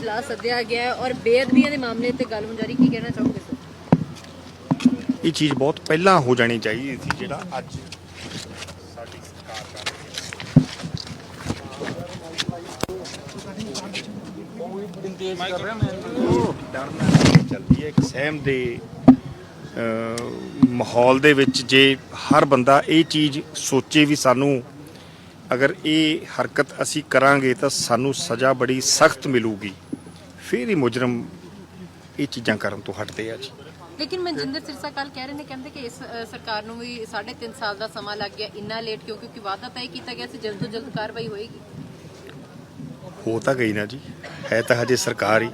ਇਜਲਾਸ ਸੱਦਿਆ ਗਿਆ ਹੈ ਔਰ ਬੇਅਦਬੀਆਂ ਦੇ ਮਾਮਲੇ ਤੇ ਗੱਲ ਹੁਣ ਕੀ ਕਹਿਣਾ ਚਾਹੋਗੇ ਸਰ? ਇਹ ਚੀਜ਼ ਬਹੁਤ ਪਹਿਲਾਂ ਹੋ ਜਾਣੀ ਚਾਹੀਦੀ ਸੀ, ਜਿਹੜਾ ਅੱਜ ਸਾਡੀ ਸਰਕਾਰ ਕਰ ਰਹੀ ਹੈ। ਡਰਨਾ ਚੱਲਦੀ ਹੈ ਇੱਕ ਸਹਿਮ ਦੇ ਮਾਹੌਲ ਦੇ ਵਿੱਚ ਜੇ ਹਰ ਬੰਦਾ ਇਹ ਚੀਜ਼ ਸੋਚੇ ਵੀ ਸਾਨੂੰ ਅਗਰ ਇਹ ਹਰਕਤ ਅਸੀਂ ਕਰਾਂਗੇ ਤਾਂ ਸਾਨੂੰ ਸਜ਼ਾ ਬੜੀ ਸਖਤ ਮਿਲੂਗੀ। ਫਿਰ ਹੀ ਮੁਜਰਮ ਇਹ ਚੀਜ਼ਾਂ ਕਰਨ ਤੋਂ ਹਟਦੇ ਆ ਜੀ। ਲੇਕਿਨ ਮਨਜਿੰਦਰ ਸਿਰਸਾ ਕੱਲ ਕਹਿ ਰਹੇ ਨੇ ਕਹਿੰਦੇ ਕਿ ਇਸ ਸਰਕਾਰ ਨੂੰ ਵੀ 3.5 ਸਾਲ ਦਾ ਸਮਾਂ ਲੱਗ ਗਿਆ ਇੰਨਾ ਲੇਟ ਕਿਉਂ? ਕਿਉਂਕਿ ਵਾਅਦਾ ਤੈਅ ਕੀਤਾ ਗਿਆ ਸੀ ਜਲਦ ਤੋਂ ਜਲਦ ਕਾਰਵਾਈ ਹੋਏਗੀ। ਹੋ ਤਾਂ ਗਈ ਨਾ ਜੀ। ਹੈ ਤਾਂ ਹਜੇ ਸਰਕਾਰ ਹੀ।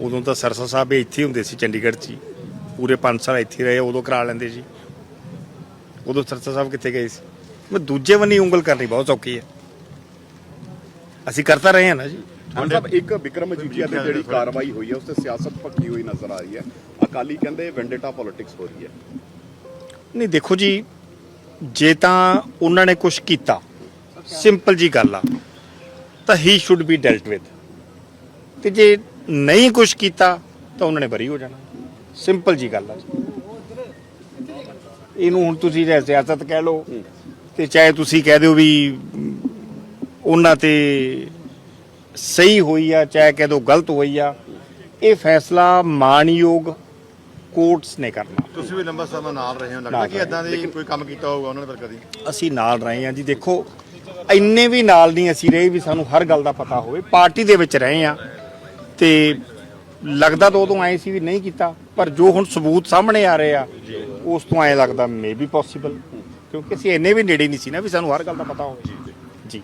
ਉਦੋਂ ਤਾਂ ਸਰਸਾ ਸਾਹਿਬ ਇੱਥੇ ਹੁੰਦੇ ਸੀ ਚੰਡੀਗੜ੍ਹ 'ਚ ਪੂਰੇ 5 ਸਾਲ ਇੱਥੇ ਰਹੇ ਉਦੋਂ ਕਰਾ ਲੈਂਦੇ ਜੀ। ਉਦੋਂ ਸਰਸਾ ਸਾਹਿਬ ਕਿੱਥੇ ਗਏ ਸੀ? ਮੈਂ ਦੂਜੇ ਬੰਨੀ ਉਂਗਲ ਕਰਨੀ ਬਹੁਤ ਔਖੀ ਹੈ। ਅਸੀਂ ਕਰਤਾ ਰਹੇ ਹਾਂ ਨਾ ਜੀ। ਹਾਂ ਸਾਹਿਬ ਇੱਕ ਵਿਕਰਮ ਮਜੀਠੀਆ ਤੇ ਜਿਹੜੀ ਕਾਰਵਾਈ ਹੋਈ ਹੈ ਉਸ ਤੇ ਸਿਆਸਤ ਭੱਕੀ ਹੋਈ ਨਜ਼ਰ ਆ ਰਹੀ ਹੈ। ਅਕਾਲੀ ਕਹਿੰਦੇ ਵੈਂਡੇਟਾ ਪੋਲਿਟਿਕਸ ਹੋ ਰਹੀ ਹੈ। ਨਹੀਂ ਦੇਖੋ ਜੀ ਜੇ ਤਾਂ ਉਹਨਾਂ ਨੇ ਕੁਝ ਕੀਤਾ ਸਿੰਪਲ ਜੀ ਗੱਲ ਆ ਤਾਂ ਹੀ ਸ਼ੁੱਡ ਬੀ ਡੈਲਟ ਵਿਦ ਤੇ ਜੇ ਨਹੀਂ ਕੁਝ ਕੀਤਾ ਤਾਂ ਉਹਨਾਂ ਨੇ ਬਰੀ ਹੋ ਜਾਣਾ। ਸਿੰਪਲ ਜੀ ਗੱਲ ਆ। ਇਹਨੂੰ ਹੁਣ ਤੁਸੀਂ ਜੇ ਸਿਆਸਤ ਕਹਿ ਲਓ ਤੇ ਚਾਹੇ ਤੁਸੀਂ ਕਹਿ ਦਿਓ ਵੀ ਉਹਨਾਂ ਤੇ ਸਹੀ ਹੋਈ ਆ ਚਾਹੇ ਕਹਿ ਦਿਓ ਗਲਤ ਹੋਈ ਆ ਇਹ ਫੈਸਲਾ ਮਾਨਯੋਗ ਕੋਰਟਸ ਨੇ ਕਰਨਾ। ਤੁਸੀਂ ਵੀ ਲੰਬਾ ਸਮਾਂ ਨਾਲ ਰਹੇ ਹੋ। ਲੱਗਦਾ ਕਿ ਇਦਾਂ ਦੀ ਕੋਈ ਕੰਮ ਕੀਤਾ ਹੋਊਗਾ ਉਹਨਾਂ ਨੇ ਪਰ ਕਦੀ? ਅਸੀਂ ਨਾਲ ਰਹੇ ਹਾਂ ਜੀ। ਦੇਖੋ ਇੰਨੇ ਵੀ ਨਾਲ ਨਹੀਂ ਅਸੀਂ ਰਹੇ ਵੀ ਸਾਨੂੰ ਹਰ ਗੱਲ ਦਾ ਪਤਾ ਹੋਵੇ। ਪਾਰਟੀ ਦੇ ਵਿੱਚ ਰਹੇ ਹਾਂ ਤੇ ਲੱਗਦਾ ਤਾਂ ਉਦੋਂ ਐ ਸੀ ਵੀ ਨਹੀਂ ਕੀਤਾ ਪਰ ਜੋ ਹੁਣ ਸਬੂਤ ਸਾਹਮਣੇ ਆ ਰਹੇ ਆ ਉਸ ਤੋਂ ਐ ਲੱਗਦਾ ਮੇ ਵੀ ਪੋਸੀਬਲ ਕਿਉਂਕਿ ਅਸੀਂ ਇੰਨੇ ਵੀ ਨੇੜੇ ਨਹੀਂ ਸੀ ਨਾ ਵੀ ਸਾਨੂੰ ਹਰ ਗੱਲ ਦਾ ਪਤਾ ਹੋਵੇ। ਜੀ।